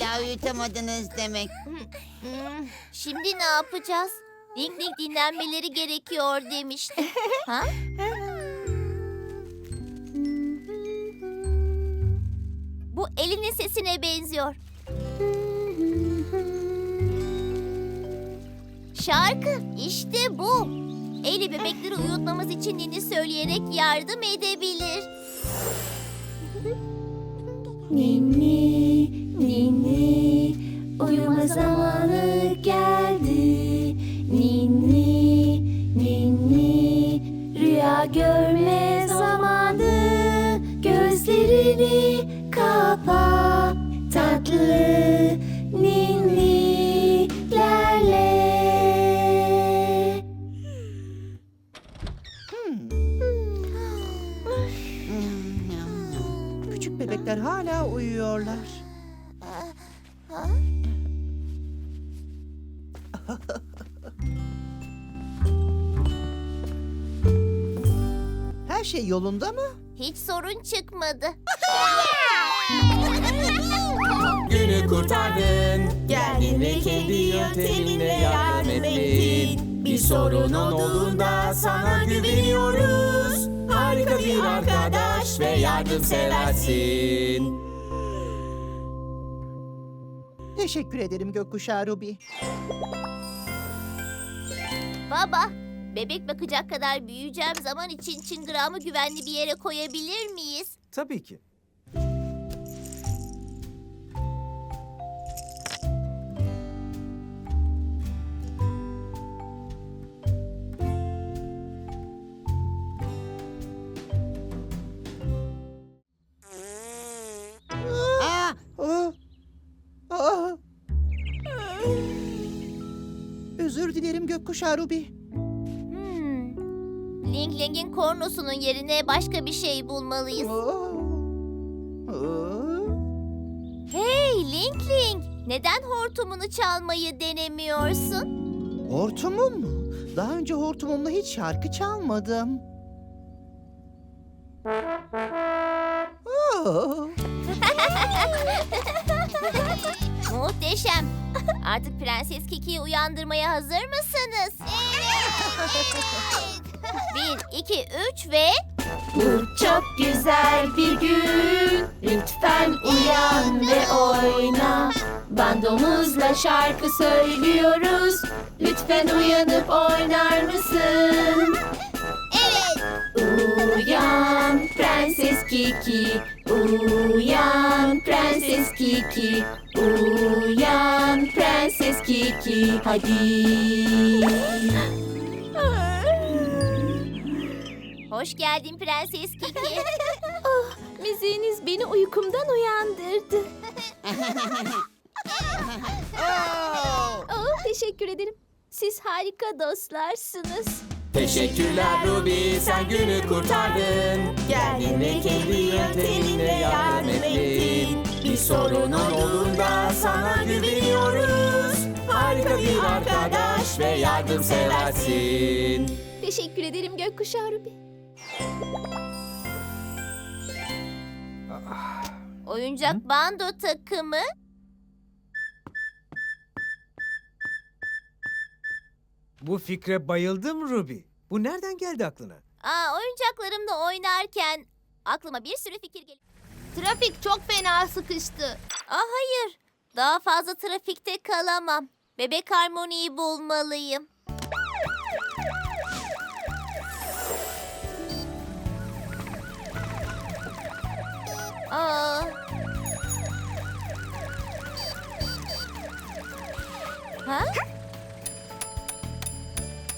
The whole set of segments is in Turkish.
Hala uyutamadınız demek. Şimdi ne yapacağız? Link Link dinlenmeleri gerekiyor demişti. Ha? Bu elinin sesine benziyor. Şarkı işte bu. Eli bebekleri uyutmamız için ninni söyleyerek yardım edebilir. Ninni, zamanı geldi. Ninni, ninni, rüya görme zamanı. Gözlerini kapa, tatlı ninnilerle. Küçük bebekler hala uyuyorlar. Yolunda mı? Hiç sorun çıkmadı. Günü kurtardın Geldin ve kendi yönteminle yardım ettin Bir sorunun olduğunda sana güveniyoruz Harika bir arkadaş ve yardımseversin Teşekkür ederim gökkuşağı Ruby. Baba, bebek bakacak kadar büyüyeceğim zaman için çıngırağımı güvenli bir yere koyabilir miyiz? Tabii ki Aa, Aa! Aa! Özür dilerim gökkuşağı Ruby. Ling'in kornosunun yerine başka bir şey bulmalıyız. Hey Ling Ling, neden hortumunu çalmayı denemiyorsun? Hortumum mu? Daha önce hortumumla hiç şarkı çalmadım. Muhteşem. Artık Prenses Kiki'yi uyandırmaya hazır mısınız? Bir, iki, üç ve... Bu çok güzel bir gün. Lütfen uyan ve oyna. Bandomuzla şarkı söylüyoruz. Lütfen uyanıp oynar mısın? Evet. Uyan Prenses Kiki. Uyan Prenses Kiki. Uyan Prenses Kiki. Hadi. Hoş geldin Prenses Kiki. Müziğiniz beni uykumdan uyandırdı. Oh, teşekkür ederim. Siz harika dostlarsınız. Teşekkürler Ruby sen günü kurtardın Geldin ve kendi yönteminle yardım ettin Bir sorunun olduğunda sana güveniyoruz Harika bir arkadaş ve yardımseversin Teşekkür ederim Gökkuşağı Ruby. Oyuncak bando takımı. Bu fikre bayıldım Ruby. Bu nereden geldi aklına? Aa, oyuncaklarımla oynarken aklıma bir sürü fikir geliyor. Trafik çok fena sıkıştı. Aa, hayır. Daha fazla trafikte kalamam. Bebek harmoniyi bulmalıyım. Aa. Ha?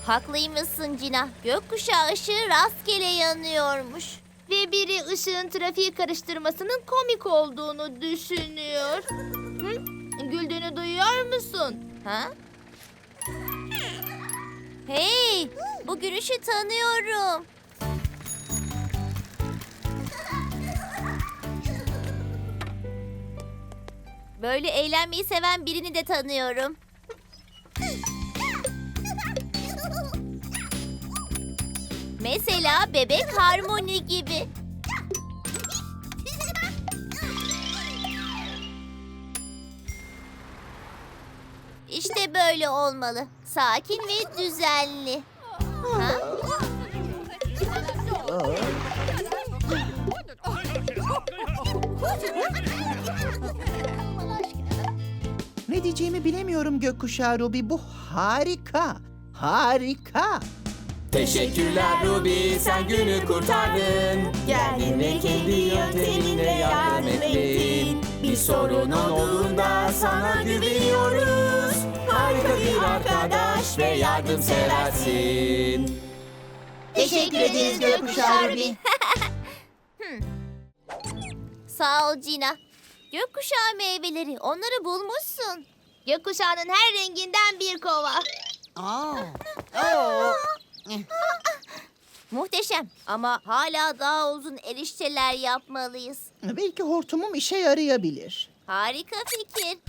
Haklıymışsın Cina. Gökkuşağı ışığı rastgele yanıyormuş. Ve biri ışığın trafiği karıştırmasının komik olduğunu düşünüyor. Hı? Güldüğünü duyuyor musun? Ha? Hey, bu gülüşü tanıyorum. Böyle eğlenmeyi seven birini de tanıyorum. Mesela bebek harmoni gibi. İşte böyle olmalı. Sakin ve düzenli. Ha? Diyeceğimi bilemiyorum gökkuşağı Ruby. Bu harika. Harika. Teşekkürler Ruby sen günü kurtardın Geldin ve kendi yönteminle yardım ettin Bir sorunun olduğunda sana güveniyoruz Harika bir arkadaş ve yardımseversin Teşekkür ederiz gökkuşağı Ruby. Sağ ol Cina. Gökkuşağı meyveleri. Onları bulmuşsun. Gökkuşağının her renginden bir kova. Aa. Oo. Muhteşem ama hala daha uzun erişteler yapmalıyız. Belki hortumum işe yarayabilir. Harika fikir.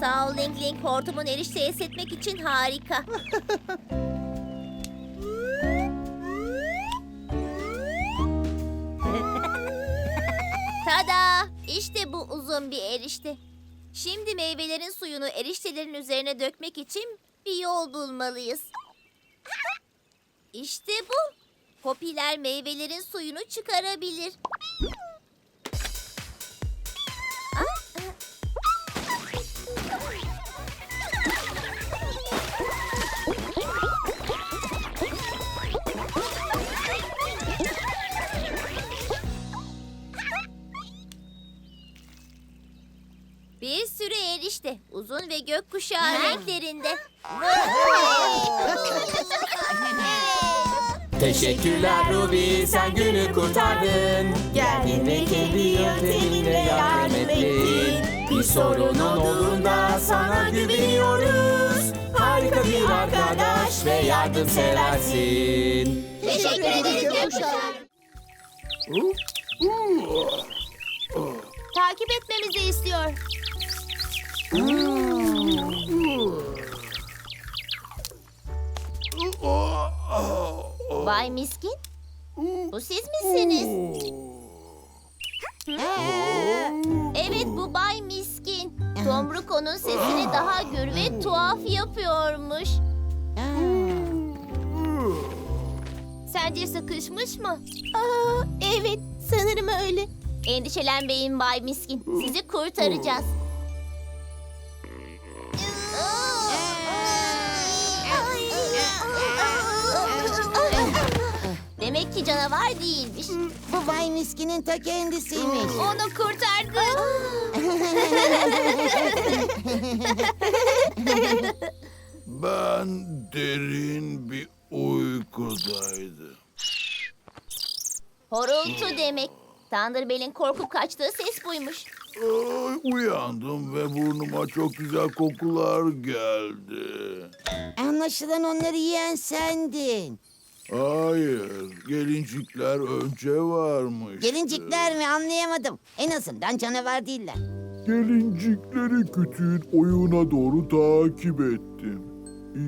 Sağ ol Ling Ling. Hortumun erişte esnetmek için harika. Tada! İşte bu uzun bir erişte. Şimdi meyvelerin suyunu eriştelerin üzerine dökmek için bir yol bulmalıyız. İşte bu. Popiler meyvelerin suyunu çıkarabilir. Bir sürü erişte. Uzun ve gökkuşağı renklerinde. Teşekkürler Ruby sen günü kurtardın Geldin ve kendi yönteminle yardım ettin Bir sorunun olduğunda sana güveniyoruz Harika bir arkadaş ve yardımseversin Teşekkür ederiz gökkuşağı. Takip etmemizi istiyor. Bay Miskin? Bu siz misiniz? Evet bu Bay Miskin. Tomruk onun sesini daha gür ve tuhaf yapıyormuş. Sence sıkışmış mı? Aa, evet sanırım öyle. Endişelenmeyin Bay Miskin. Sizi kurtaracağız. Demek ki canavar değilmiş. Bu Bay Miskin'in ta kendisiymiş. Onu kurtardık. Ben derin bir uykudaydım. Horultu demek. Thunderbell'in korkup kaçtığı ses buymuş. Ay, uyandım ve burnuma çok güzel kokular geldi. Anlaşılan onları yiyen sendin. Hayır, gelincikler önce varmış. Gelincikler mi anlayamadım. En azından canavar değiller. Gelincikleri kütüğün oyuna doğru takip ettim.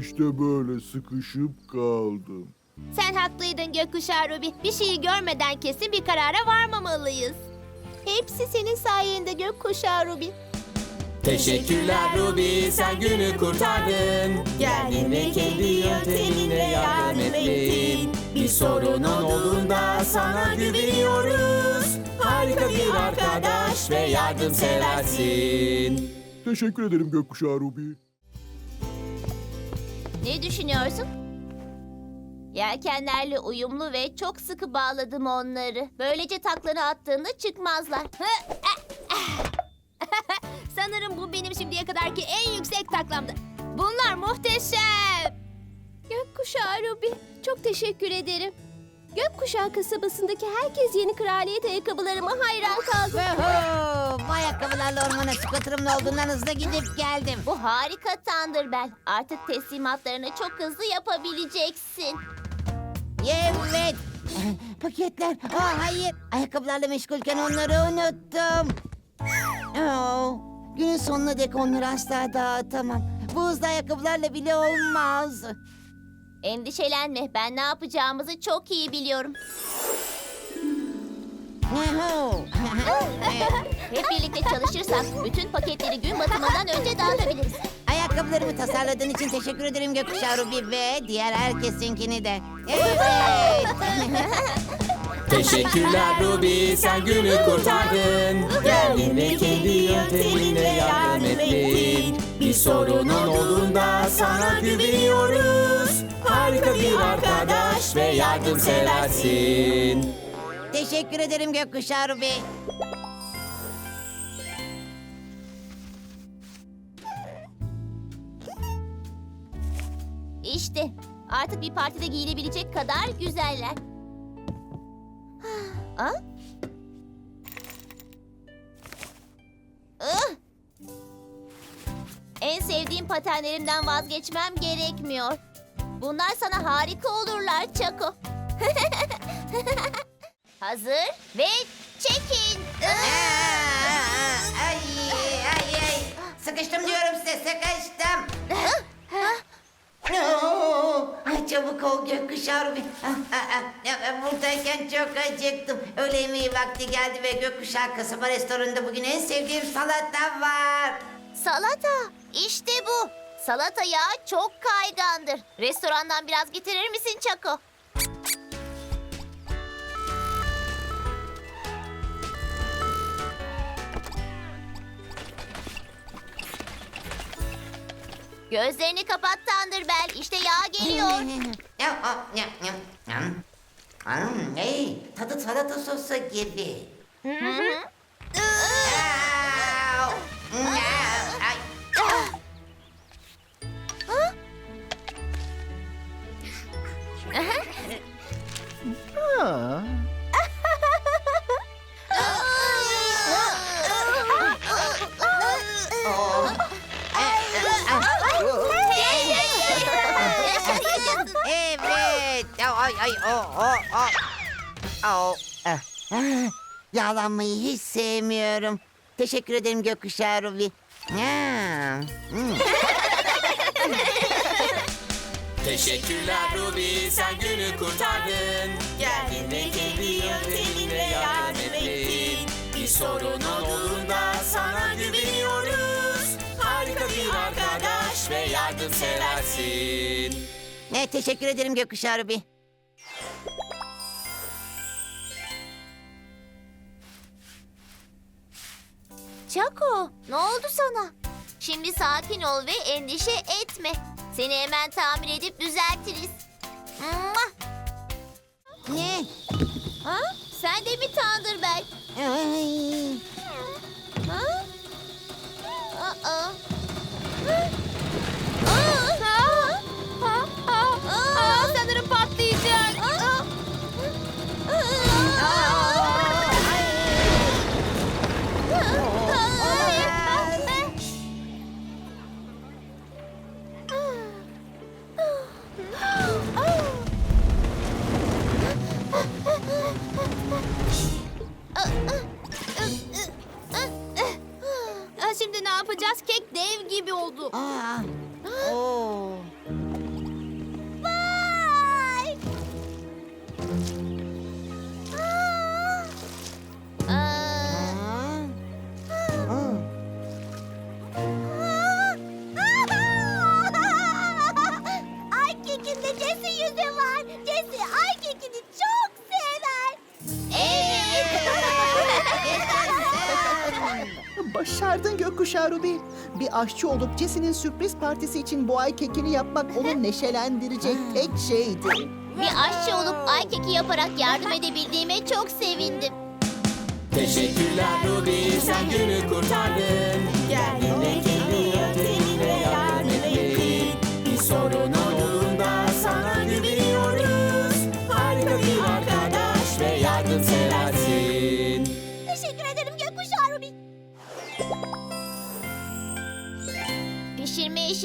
İşte böyle sıkışıp kaldım. Sen haklıydın Gökkuşağı Ruby. Bir şeyi görmeden kesin bir karara varmamalıyız. Hepsi senin sayende Gökkuşağı Ruby. Teşekkürler Ruby sen günü kurtardın Geldin ve kendi yönteminle yardım ettin Bir sorunun olduğunda sana güveniyoruz Harika bir arkadaş ve yardımseversin Teşekkür ederim gökkuşağı Ruby. Ne düşünüyorsun? Yelkenlerle uyumlu ve çok sıkı bağladım onları. Böylece taklanı attığında çıkmazlar. Sanırım bu benim şimdiye kadarki en yüksek taklamdı. Bunlar muhteşem. Gökkuşağı Ruby, çok teşekkür ederim. Gökkuşağı kasabasındaki herkes yeni kraliyet ayakkabılarıma hayran kaldı. Vuhu! Bu ayakkabılarla ormana scooterımla olduğundan hızlı gidip geldim. Bu harika Thunderbell. Artık teslimatlarını çok hızlı yapabileceksin. Evet. Paketler. Aa, hayır. Ayakkabılarla meşgulken onları unuttum. Oo, günün sonuna dek onları asla dağıtamam. Bu hızlı ayakkabılarla bile olmaz. Endişelenme. Ben ne yapacağımızı çok iyi biliyorum. Hep birlikte çalışırsak bütün paketleri gün batımından önce dağıtabiliriz. Ayakkabılarımı tasarladığın için teşekkür ederim Gökkuşağı Ruby ve diğer herkesinkini de. Evet. Teşekkürler Ruby sen günü kurtardın Geldin ve kendi yönteminle yardım ettin Bir sorunun olduğunda sana güveniyoruz Harika bir arkadaş ve yardımseversin teşekkür ederim Gökkuşağı Ruby. İşte artık bir partide giyilebilecek kadar güzeller. Ha? Ih! En sevdiğim patenlerimden vazgeçmem gerekmiyor. Bunlar sana harika olurlar Çako. Hazır ve çekin. Aa, Ay, ay, ay. Sıkıştım diyorum size, sıkıştım. Ay çabuk ol gökkuşağı Ruby. Buradayken çok acıktım. Öğle yemeği vakti geldi ve gökkuşağı kasaba restoranında bugün en sevdiğim salata var. Salata. İşte bu. Salata yağı çok kaygandır. Restorandan biraz getirir misin Çako? Gözlerini kapat Thunderbell. İşte yağ geliyor. Ya, ya, ya, ya, ya. Hmm, hey, tadı salata sosu gibi. Au. Ay. Ha. Yağlanmayı hiç sevmiyorum. Teşekkür ederim gökkuşağı Ruby. Ya, hmm. Teşekkürler Ruby sen günü kurtardın Geldin ve kendi yönteminle yardım ettin Bir sorunun olduğunda sana güveniyoruz Harika bir arkadaş ve yardımseversin Ne teşekkür ederim gökkuşağı Ruby. Çako, ne oldu sana? Şimdi sakin ol ve endişe etme. Seni hemen tamir edip düzeltiriz. Mua! Ne? Ha? Sen de mi Thunderbell? Ay. Ha? Yapacağız? Kek dev gibi oldu. Aa. Oo. Gökkuşağı Ruby. Bir aşçı olup Jesse'nin sürpriz partisi için bu ay kekini yapmak onu neşelendirecek tek şeydi. Bir aşçı olup ay keki yaparak yardım edebildiğime çok sevindim. Teşekkürler Ruby sen günü kurtardın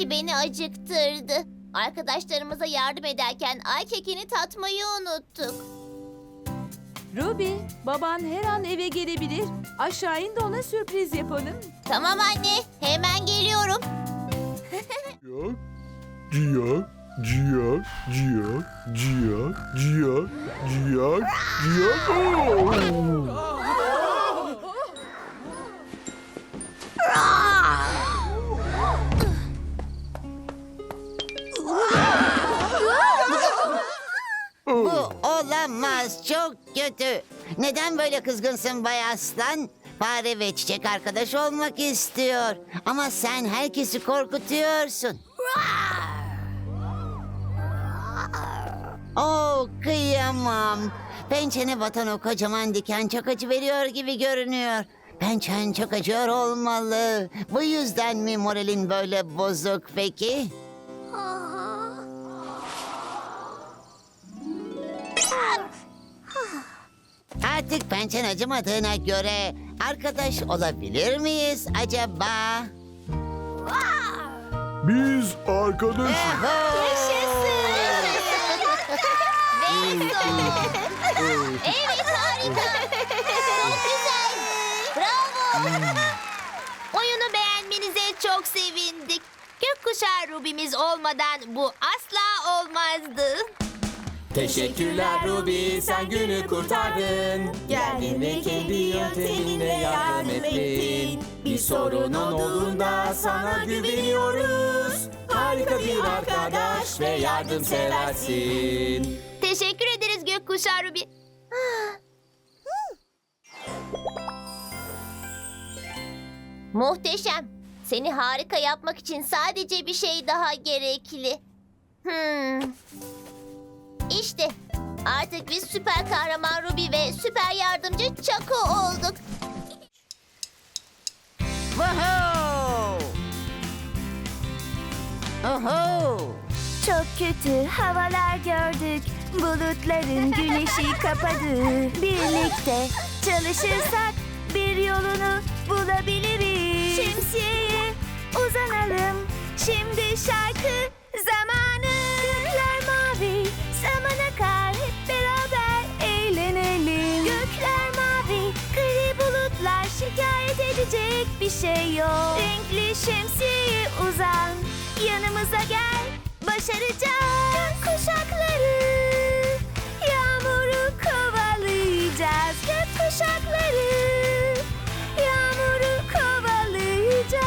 işi beni acıktırdı. Arkadaşlarımıza yardım ederken ay kekini tatmayı unuttuk. Ruby, baban her an eve gelebilir. Aşağı in de ona sürpriz yapalım. Tamam anne, hemen geliyorum. Ciyak, ciyak, ciyak, ciyak, ciyak, ciyak, ciyak, ciyak. Olamaz. Çok kötü. Neden böyle kızgınsın Bay Aslan? Fare ve çiçek arkadaş olmak istiyor. Ama sen herkesi korkutuyorsun. Oh kıyamam. Pençene batan o kocaman diken çok acı veriyor gibi görünüyor. Pençen çok acıyor olmalı. Bu yüzden mi moralin böyle bozuk peki? Artık pençen acımadığına göre arkadaş olabilir miyiz acaba? Biz arkadaşız. Evet harika. Çok güzel. Bravo. Oyunu beğenmenize çok sevindik. Gökkuşağı Ruby'miz olmadan bu asla olmazdı. Teşekkürler Ruby sen günü kurtardın Geldin ve kendi yönteminle yardım ettin Bir sorunun olduğunda sana güveniyoruz Harika bir arkadaş ve yardımseversin Teşekkür ederiz Gökkuşağı Ruby. Muhteşem. Seni harika yapmak için sadece bir şey daha gerekli. Hmm. İşte artık biz süper kahraman Ruby ve süper yardımcı Chaco olduk. Woohoo! Oho! Çok kötü havalar gördük. Bulutların güneşi kapadı. Birlikte çalışırsak bir yolunu bulabiliriz. Şemsiyeye uzanalım. Şimdi şarkı edecek bir şey yok. Renkli şemsiye uzan, yanımıza gel. Başaracağız kuşakları. Yağmuru kovalayacağız gök kuşakları. Yağmuru kovalayacağız.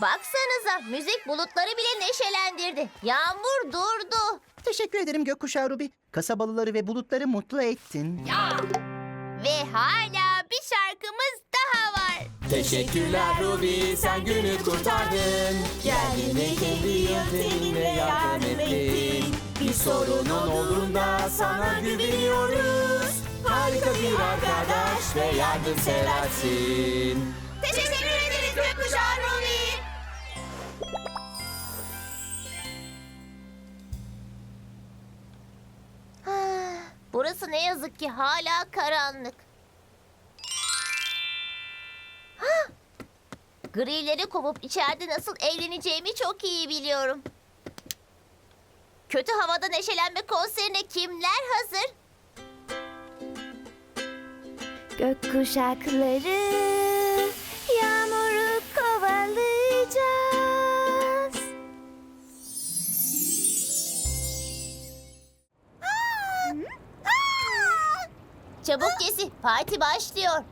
Baksanıza müzik bulutları bile neşelendirdi. Yağmur durdu. Teşekkür ederim Gökkuşağı Ruby. Kasabalıları ve bulutları mutlu ettin. Ve hala bir şarkımız daha var. Teşekkürler Ruby sen günü kurtardın Geldin ve kendi yönteminle yardım ettin Bir sorunun olduğunda sana güveniyoruz Harika bir arkadaş ve yardımseversin Teşekkür ederiz Gökkuşağı Ruby. Burası ne yazık ki hala karanlık. Hah! Grileri kovup içeride nasıl eğleneceğimi çok iyi biliyorum. Kötü havada neşelenme konserine kimler hazır? Gök kuşakları Çabuk Cesi, parti başlıyor.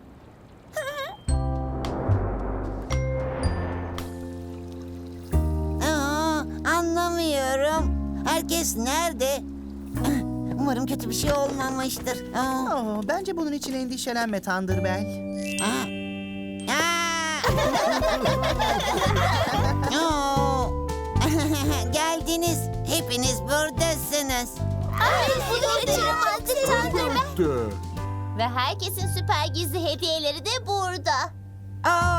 Aa, anlamıyorum. Herkes nerede? Umarım kötü bir şey olmamıştır. Aa, Oo, bence bunun için endişelenme Thunderbell. aa. Aa! Oo. Geldiniz. Hepiniz buradasınız. Ay, bunu. De. Ve herkesin süper gizli hediyeleri de burada. Oo,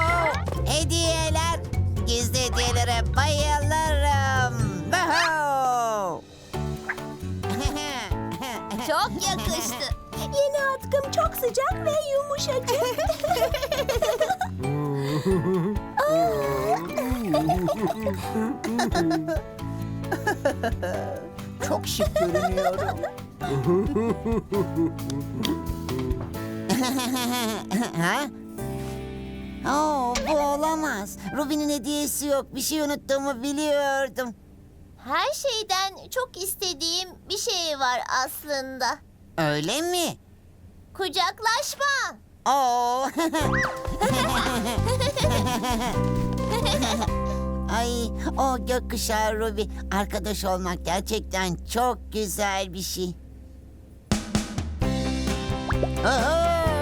hediyeler. Gizli hediyelere bayılırım. Woohoo! Çok yakıştı. Yeni atkım çok sıcak ve yumuşacık. Çok şık görünüyorum. ha? Oo, bu olamaz. Ruby'nin hediyesi yok. Bir şey unuttuğumu biliyordum. Her şeyden çok istediğim bir şey var aslında. Öyle mi? Kucaklaşma. Oo. Ay o gökkuşağı Ruby. Arkadaş olmak gerçekten çok güzel bir şey. Oho!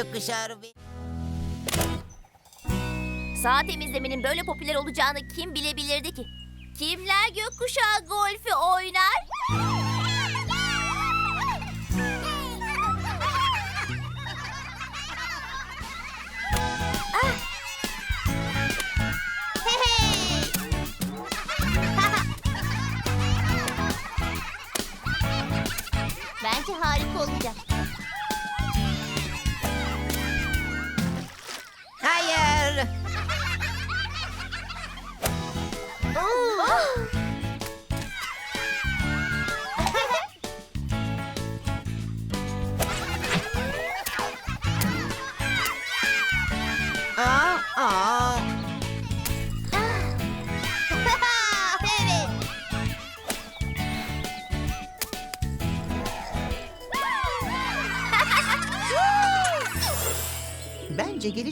Ruby. Saat temizlemenin böyle popüler olacağını kim bilebilirdi ki? Kimler gökkuşağı golfü oynar?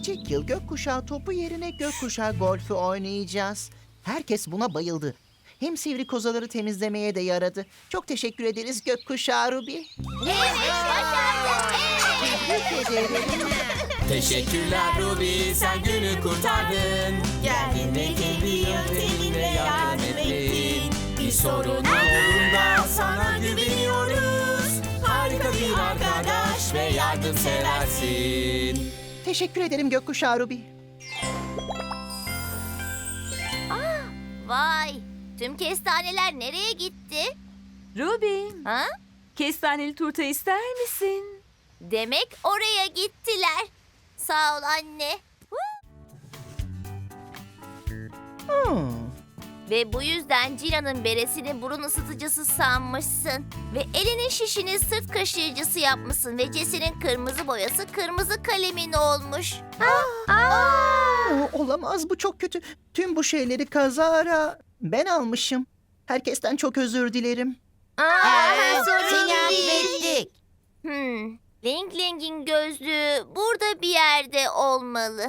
Gelecek yıl gökkuşağı topu yerine gökkuşağı golfü oynayacağız. Herkes buna bayıldı. Hem sivri kozaları temizlemeye de yaradı. Çok teşekkür ederiz gökkuşağı Ruby. Evet, başardık. Tebrik ederim. Teşekkürler Ruby sen günü kurtardın Geldin ve kendi yönteminle yardım ettin Bir sorun olduğunda sana güveniyoruz Harika bir arkadaş ve yardımseversin Teşekkür ederim gökkuşağı Ruby. Vay, tüm kestaneler nereye gitti? Ruby, Ha? kestaneli turta ister misin? Demek oraya gittiler. Sağ ol anne. Hmm. Ve bu yüzden Cina'nın beresini burun ısıtıcısı sanmışsın. Ve elinin şişini sırt kaşıyıcısı yapmışsın. Ve Jesse'nin kırmızı boyası kırmızı kalemin olmuş. Oo, olamaz bu çok kötü. Tüm bu şeyleri kazara ben almışım. Herkesten çok özür dilerim. Aa, sorun seni değil. Hmm. Ling Ling'in gözlüğü burada bir yerde olmalı.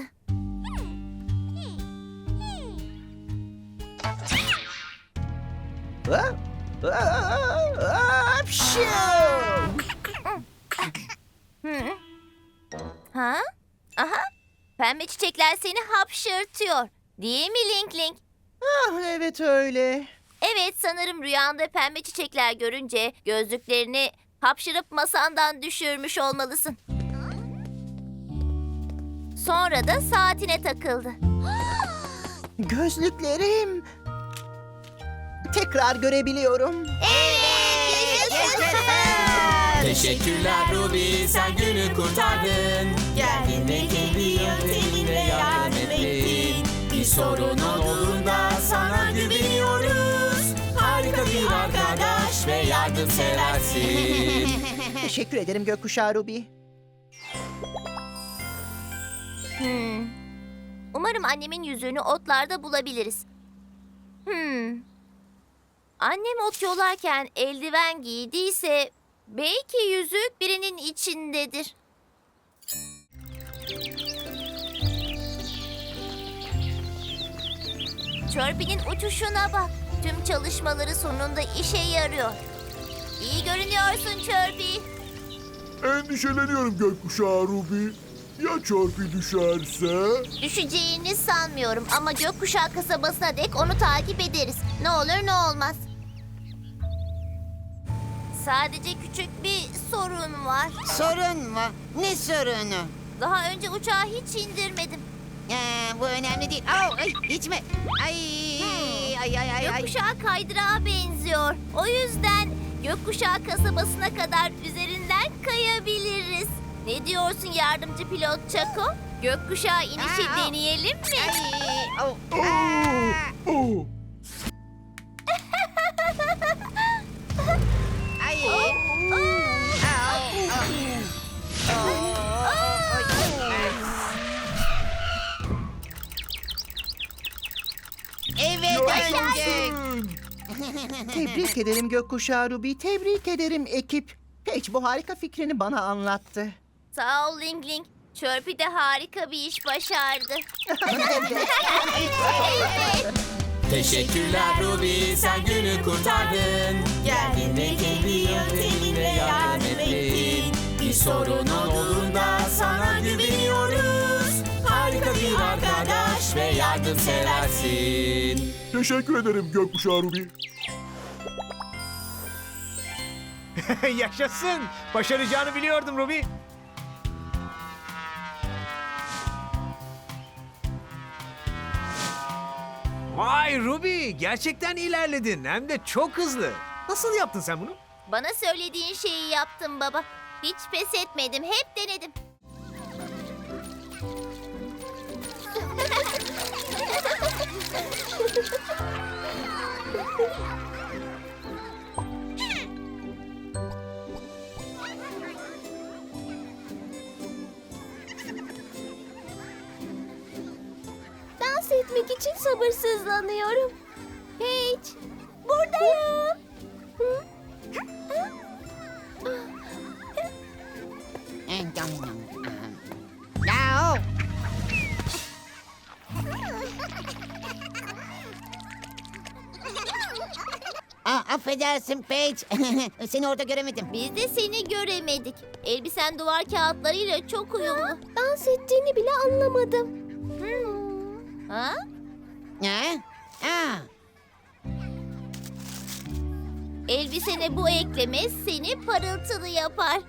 Ha? Aha. Pembe çiçekler seni hapşırtıyor. Değil mi Ling Ling? Ah, evet öyle. Evet sanırım rüyanda pembe çiçekler görünce gözlüklerini hapşırıp masandan düşürmüş olmalısın. Sonra da saatine takıldı. Gözlüklerim. Tekrar görebiliyorum. Evet. Teşekkürler Ruby sen günü kurtardın Geldin ve kendi yönteminle yardım ettin Bir sorunun olduğunda sana güveniyoruz Harika bir arkadaş ve yardımseversin Teşekkür ederim gökkuşağı Ruby. Hmm. Umarım annemin yüzüğünü otlarda bulabiliriz. Hmm. Annem ot yolarken eldiven giydiyse belki yüzük birinin içindedir. Chirpy'nin uçuşuna bak. Tüm çalışmaları sonunda işe yarıyor. İyi görünüyorsun Chirpy. Endişeleniyorum gökkuşağı Ruby. Ya çarpı düşerse? Düşeceğini sanmıyorum ama gökkuşağı kasabasına dek onu takip ederiz. Ne olur ne olmaz. Sadece küçük bir sorun var. Sorun mu? Ne sorunu? Daha önce uçağı hiç indirmedim. Ee, bu önemli değil. Au, ay, içme. Ay, ay, ay, ay, ay. Gökkuşağı kaydırağa benziyor. O yüzden gökkuşağı kasabasına kadar üzerinden kayabiliriz. Ne diyorsun yardımcı pilot Çako? Gökkuşağı inişi Aa, au. deneyelim mi? Ay, au, aa. Oh. Tebrik ederim gökkuşağı Ruby, tebrik ederim ekip. Paige bu harika fikrini bana anlattı. Sağ ol Ling Ling. Çörpü de harika bir iş başardı. Teşekkürler Ruby sen günü kurtardın Geldin ve kendi yönteminle yardım ettin Bir sorunun olduğunda sana güveniyoruz Harika bir arkadaş ve yardımseversin Teşekkür ederim gökkuşağı Ruby. Yaşasın. Başaracağını biliyordum Ruby. Vay Ruby, gerçekten ilerledin. Hem de çok hızlı. Nasıl yaptın sen bunu? Bana söylediğin şeyi yaptım baba. Hiç pes etmedim, hep denedim. Dans etmek için sabırsızlanıyorum. Paige, buradayım. Hı? Ya o. Aa, affedersin Paige. Seni orada göremedim. Biz de seni göremedik. Elbisen duvar kağıtlarıyla çok uyumlu. Dans ettiğini bile anlamadım. Ha? Ha? Aa, Elbisene bu ekleme seni parıltılı yapar.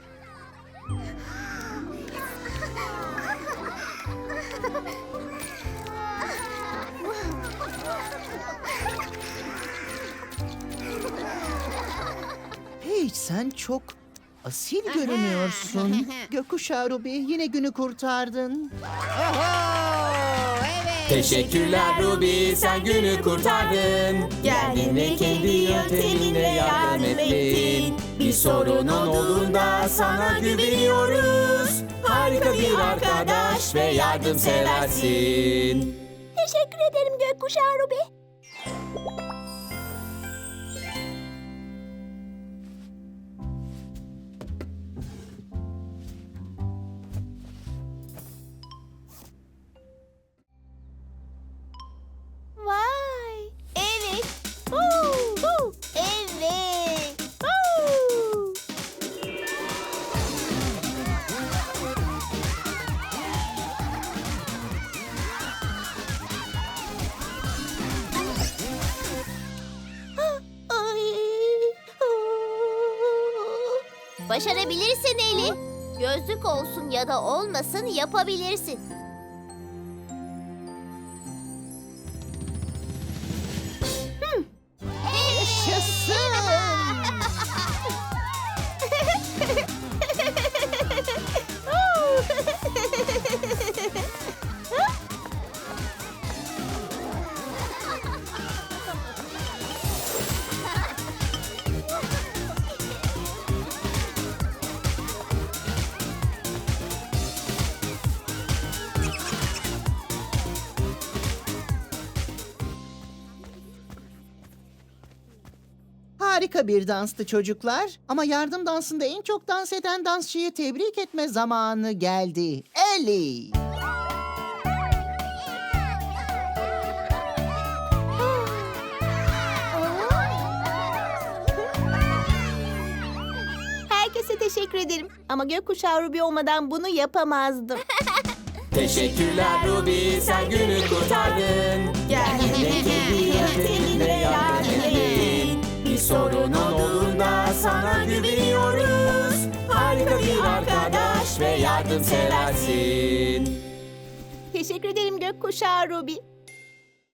Paige sen çok asil görünüyorsun. Gökkuşağı Ruby yine günü kurtardın. Evet. Teşekkürler Ruby sen günü kurtardın. Geldin ve kendi yönteminle yardım ettin. Bir sorunun olduğunda sana güveniyoruz. Harika bir arkadaş ve yardımseversin. Teşekkür ederim gökkuşağı Ruby. Gözlük olsun ya da olmasın yapabilirsin. Harika bir danstı çocuklar. Ama yardım dansında en çok dans eden dansçıyı tebrik etme zamanı geldi. Ellie. Herkese teşekkür ederim. Ama gökkuşağı Ruby olmadan bunu yapamazdım. Teşekkürler Ruby sen günü kurtardın Geldin ve kendi yönteminle yardım ettin Bir sorunun olduğunda sana güveniyoruz Harika bir arkadaş ve yardımseversin teşekkür ederim gökkuşağı Ruby.